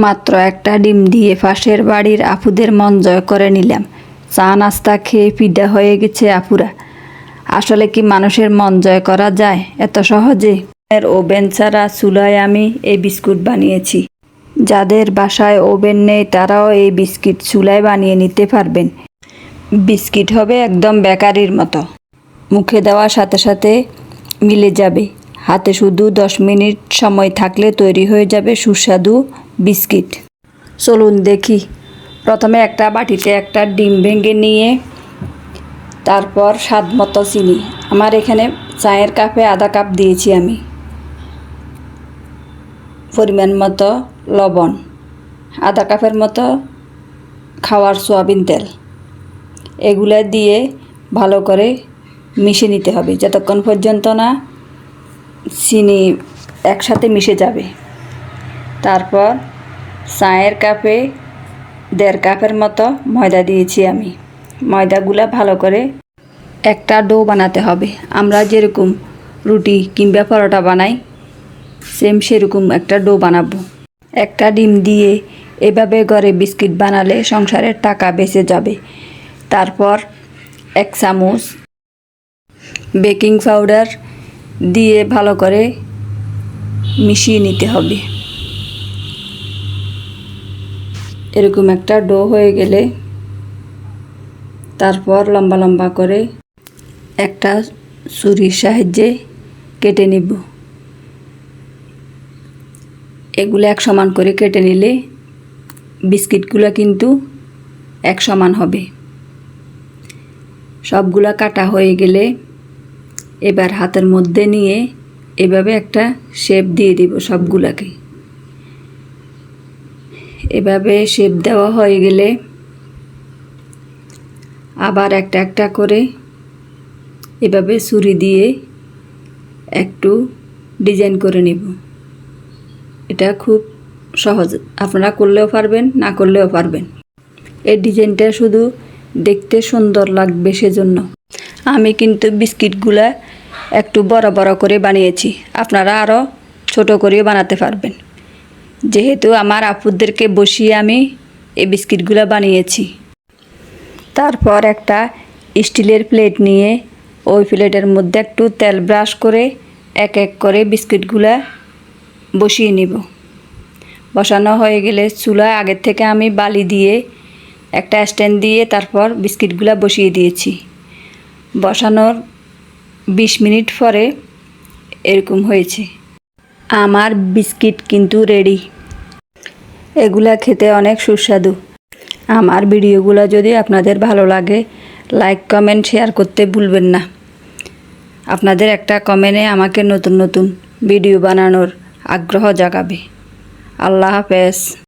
মাত্র একটা ডিম দিয়ে পাশের বাড়ির আপুদের মন জয় করে নিলাম। চা নাস্তা খেয়ে ফিদা হয়ে গেছে আপুরা। আসলে কি মানুষের মন জয় করা যায়? এত সহজে? এর ওভেন ছাড়া চুলায় আমি এই বিস্কুট বানিয়েছি। যাদের বাসায় ওভেন নেই, তারাও এই বিস্কিট চুলায় বানিয়ে নিতে পারবেন। বিস্কিট হবে একদম বেকারির মতো। মুখে দেওয়ার সাথে সাথে মিলে যাবে। হাতে শুধু দশ মিনিট সময় থাকলে তৈরি হয়ে যাবে সুস্বাদু বিস্কিট। চলুন দেখি। প্রথমে একটা বাটিতে একটা ডিম ভেঙে নিয়ে তারপর স্বাদ মতো চিনি। আমার এখানে চায়ের কাপে আধা কাপ দিয়েছি আমি। পরিমাণ মতো লবণ। আধা কাপের মতো খাওয়ার সোয়াবিন তেল। এগুলা দিয়ে ভালো করে মিশে নিতে হবে। যতক্ষণ পর্যন্ত না চিনি একসাথে মিশে যাবে। তারপর চায়ের কাপে দেড় কাপের মতো ময়দা দিয়েছি আমি। ময়দাগুলো ভালো করে একটা ডো বানাতে হবে। আমরা যেরকম রুটি কিংবা পরোটা বানাই সেম সেরকম একটা ডো বানাবো। একটা ডিম দিয়ে এভাবে ঘরে বিস্কিট বানালে সংসারের টাকা বেঁচে যাবে। তারপর এক চামচ বেকিং পাউডার দিয়ে ভালো করে মিশিয়ে নিতে হবে। এরকম একটা ডো হয়ে গেলে তারপর লম্বা লম্বা করে একটা ছুরির সাহায্যে কেটে নিব। এগুলো এক সমান করে কেটে নিলে বিস্কিটগুলো কিন্তু এক সমান হবে। সবগুলা কাটা হয়ে গেলে এবার হাতের মধ্যে নিয়ে এভাবে একটা শেপ দিয়ে দিব সবগুলাকে। এভাবে শেপ দেওয়া হয়ে গেলে আবার একটা একটা করে এভাবে ছুরি দিয়ে একটু ডিজাইন করে নেব। এটা খুব সহজ। আপনারা করলেও পারবেন, না করলেও পারবেন। এই ডিজাইনটা শুধু দেখতে সুন্দর লাগবে সেজন্য। আমি কিন্তু বিস্কিটগুলা একটু বড় বড় করে বানিয়েছি। আপনারা আরও ছোট করেও বানাতে পারবেন। যেহেতু আমার আপুদেরকে বসিয়ে আমি এই বিস্কিটগুলো বানিয়েছি। তারপর একটা স্টিলের প্লেট নিয়ে ওই প্লেটের মধ্যে একটু তেল ব্রাশ করে এক এক করে বিস্কিটগুলা বসিয়ে নিব। বসানো হয়ে গেলে চুলা আগের থেকে আমি বালি দিয়ে একটা স্ট্যান্ড দিয়ে তারপর বিস্কিটগুলা বসিয়ে দিয়েছি। বসানোর বিশ মিনিট পরে এরকম হয়েছে। আমার বিস্কিট কিন্তু রেডি। এগুলা খেতে অনেক সুস্বাদু। আমার ভিডিওগুলো যদি আপনাদের ভালো লাগে লাইক কমেন্ট শেয়ার করতে ভুলবেন না। আপনাদের একটা কমেন্টে আমাকে নতুন নতুন ভিডিও বানানোর আগ্রহ জাগাবে। আল্লাহ হাফেজ।